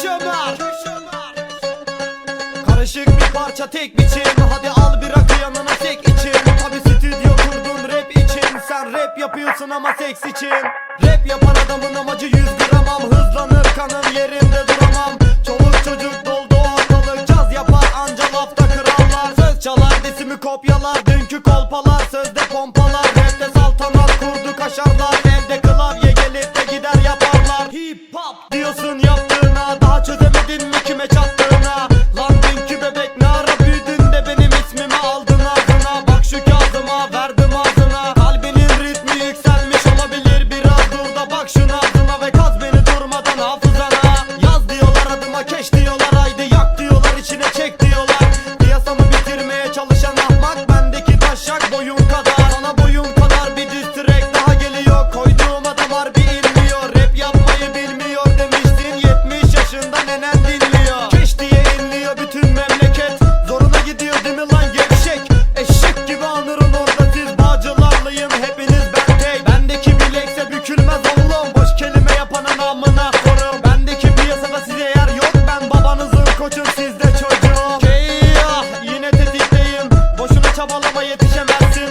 köşemer Karışık bir parça tek biçim. Hadi al bir rakı yanına tek için Tabi stüdyo kurdun rap için. Sen rap yapıyorsun ama seks için. Rap yapan adamın amacı yüz gramam. Hızlanır kanım yerimde duramam. Çoluk çocuk doldu ortalık Caz yapar. Anca lafta krallar Söz çalar desimi kopyalar. Dünkü kolpalar sözde pompalar. Koyduğuma da var bir ilmiyor Rap yapmayı bilmiyor demiştin 70 yaşında nenen dinliyor. Keş diye inliyor bütün memleket. Zoruna gidiyor değil mi lan gevşek? Eşek gibi anırın orada. Siz Bağcılarlıyım hepiniz ben tek. Bendeki bilekse bükülmez oğlum. Boş kelime yapanın amına korum. Bendeki piyasada size yer yok. Ben babanızın koçum sizde çocuğum. Keyyah yine tetikteyim. Boşuna çabalama yetişemezsin.